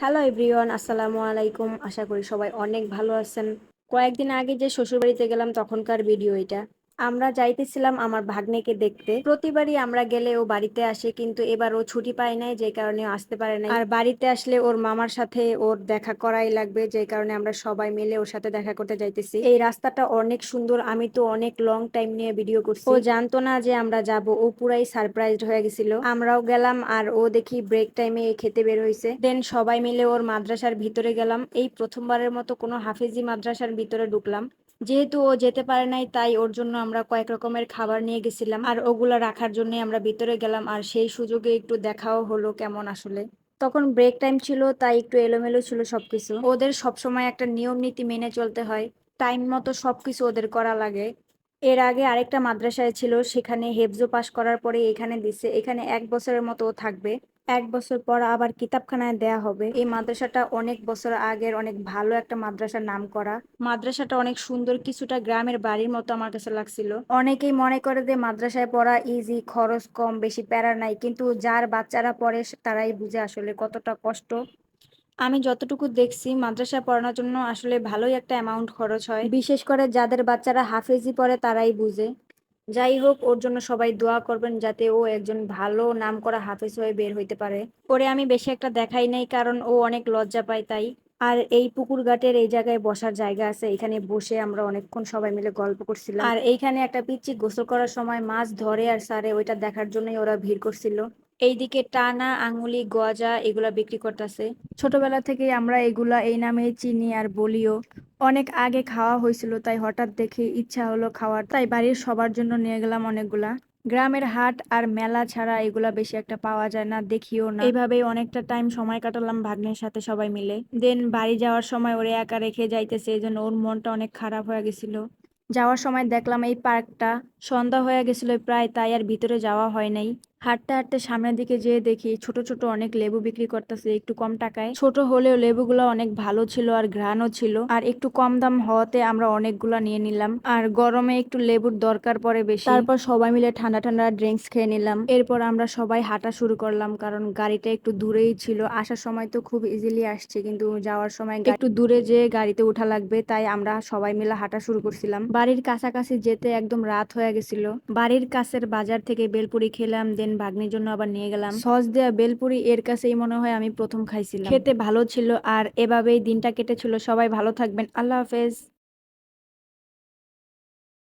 Hello everyone আসসালামু আলাইকুম আশা করি সবাই অনেক ভালো আছেন। কয়েকদিন আগে যে শ্বশুরবাড়িতে গেলাম, তখনকার ভিডিও এটা। আমরা যাইতেছিলাম আমার ভাগ্নেকে দেখতে। প্রতিবারই আমরা গেলে ও বাড়িতে আসে, কিন্তু এবার ও ছুটি পায় নাই, যে কারণে আসতে পারে নাই। আর বাড়িতে আসলে ওর মামার সাথে ওর দেখা করাই লাগবে, যে কারণে আমরা সবাই মিলে ওর সাথে দেখা করতে যাইতেছি। এই রাস্তাটা অনেক সুন্দর, আমি তো অনেক লং টাইম নিয়ে ভিডিও করছি। ও জানতো না যে আমরা যাব, ও পুরাই সারপ্রাইজড হয়ে গেছিল। আমরাও গেলাম আর ও দেখি ব্রেক টাইমে খেতে বের হয়েছে দেন সবাই মিলে ওর মাদ্রাসার ভিতরে গেলাম। এই প্রথমবারের মতো কোনো হাফিজি মাদ্রাসার ভিতরে ঢুকলাম। যেহেতু ও যেতে পারে নাই, তাই ওর জন্য আমরা কয়েক রকমের খাবার নিয়ে গেছিলাম আর ওগুলো রাখার জন্য আমরা ভিতরে গেলাম আর সেই সুযোগে একটু দেখাও হলো কেমন আসলে। তখন ব্রেক টাইম ছিল, তাই একটু এলোমেলো ছিল সবকিছু। ওদের সবসময় একটা নিয়ম নীতি মেনে চলতে হয়। টাইম মতো সবকিছু ওদের করা লাগে। এর আগে আরেকটা মাদ্রাসায় ছিল, সেখানে হেফজো পাস করার পরে এখানে দিছে, এখানে এক বছরের মতো থাকবে। এক বছর পর আবার কিতাবখানায় দেয়া হবে। এই মাদ্রাসাটা অনেক বছর আগের অনেক ভালো একটা মাদ্রাসার নাম করা মাদ্রাসাটা অনেক সুন্দর, কিছুটা গ্রামের বাড়ির মতো আমার কাছে লাগছিল। অনেকেই মনে করে যে মাদ্রাসায় পড়া ইজি খরচ কম, বেশি প্যারা নাই, কিন্তু যার বাচ্চারা পড়ে তারাই বুঝে আসলে কতটা কষ্ট। আমি যতটুকু দেখছি, মাদ্রাসায় পড়ানোর জন্য আসলে ভালোই একটা অ্যামাউন্ট খরচ হয়। বিশেষ করে যাদের বাচ্চারা হাফেজি পড়ে, তারাই বুঝে। যাই হোক, ওর জন্য সবাই দোয়া করবেন যাতে ও একজন ভালো নাম করা হাফেজ হয়ে বের হইতে পারে। ওরে আমি বেশি একটা দেখাই নাই, কারণ ও অনেক লজ্জা পায় তাই। আর এই পুকুর ঘাটের এই জায়গায় বসার জায়গা আছে, এখানে বসে আমরা অনেকক্ষণ সবাই মিলে গল্প করছিলাম। আর এইখানে একটা পিচ্ছি গোসল করার সময় মাছ ধরে আর সারে, ওইটা দেখার জন্যই ওরা ভিড় করছিল। এইদিকে টানা, আঙুলি গজা এগুলা বিক্রি করতেছে। ছোটবেলা থেকে আমরা এগুলা এই নামে চিনি আর বলিও। অনেক আগে খাওয়া হয়েছিল, তাই হঠাৎ দেখে ইচ্ছা হলো খাওয়ার। তাই বাড়ির সবার জন্য নিয়ে গেলাম অনেকগুলা। গ্রামের হাট আর মেলা ছাড়া এগুলা বেশি একটা পাওয়া যায় না, দেখিও না। এইভাবেই অনেকটা টাইম সময় কাটালাম ভাগ্নের সাথে সবাই মিলে। দেন বাড়ি যাওয়ার সময় ওরে একা রেখে যাইতেছে, এই জন্য ওর মনটা অনেক খারাপ হয়ে গেছিল। যাওয়ার সময় দেখলাম এই পার্কটা সন্ধ্যা হয়ে গেছিল প্রায়, তাই আর ভিতরে যাওয়া হয় নাই। হাঁটতে হাঁটতে সামনের দিকে যেয়ে দেখি ছোট ছোট অনেক লেবু বিক্রি করতেছে, একটু কম টাকায়। ছোট হলেও লেবুগুলো অনেক ভালো ছিল আর ঘ্রাণও ছিল। আর একটু কম দাম হওয়াতে আমরা অনেকগুলা নিয়ে নিলাম। আর গরমে একটু লেবুর দরকার পড়ে বেশি। তারপর সবাই মিলে ঠান্ডা ঠান্ডা ড্রিঙ্কস খেয়ে নিলাম। এরপর আমরা সবাই হাঁটা শুরু করলাম, কারণ গাড়িটা একটু দূরেই ছিল। আসার সময় তো খুব ইজিলি আসছে, কিন্তু যাওয়ার সময় একটু দূরে যেয়ে গাড়িতে উঠা লাগবে, তাই আমরা সবাই মিলে হাঁটা শুরু করছিলাম। বাড়ির কাছাকাছি যেতে একদম রাত হয়ে গেছিল। বাড়ির কাছের বাজার থেকে বেলপুরি খেলাম দেন ভাগ্নির জন্য আবার নিয়ে গেলাম। সস দেয়া বেলপুরি এর কাছেই মনে হয় আমি প্রথম খাইছিলাম। খেতে ভালো ছিল আর এভাবেই দিনটা কেটেছিল। সবাই ভালো থাকবেন। আল্লাহ হাফেজ।